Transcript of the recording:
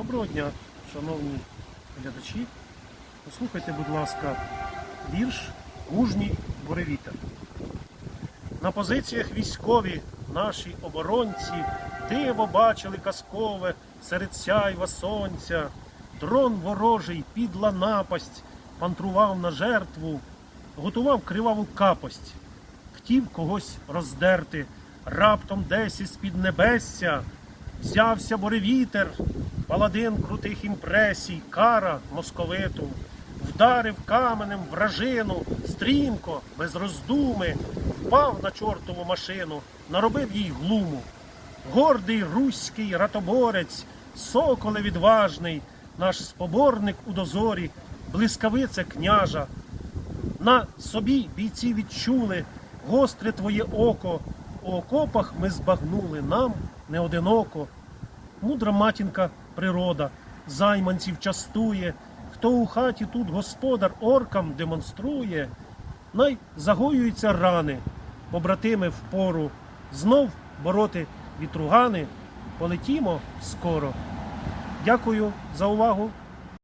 Доброго дня, шановні глядачі. Послухайте, будь ласка, вірш Мужній буревітер. На позиціях військові наші оборонці диво бачили казкове серед сяйва сонця. Дрон ворожий, підла напасть, пантрував на жертву, готував криваву капость, хотів когось роздерти, раптом десь із під небесся взявся буревітер, паладин крутих імпресій, кара московиту, вдарив каменем вражину, стрімко, без роздуми, впав на чортову машину, наробив їй глуму. Гордий руський ратоборець, соколе відважний, наш споборник у дозорі, блискавиця княжа. На собі бійці відчули гостре твоє око. У окопах ми збагнули нам не одиноко. Мудра матінка природа, займанців частує. Хто у хаті тут господар оркам демонструє, най загоюються рани, побратими впору, знов бороти вітругани, полетімо скоро. Дякую за увагу.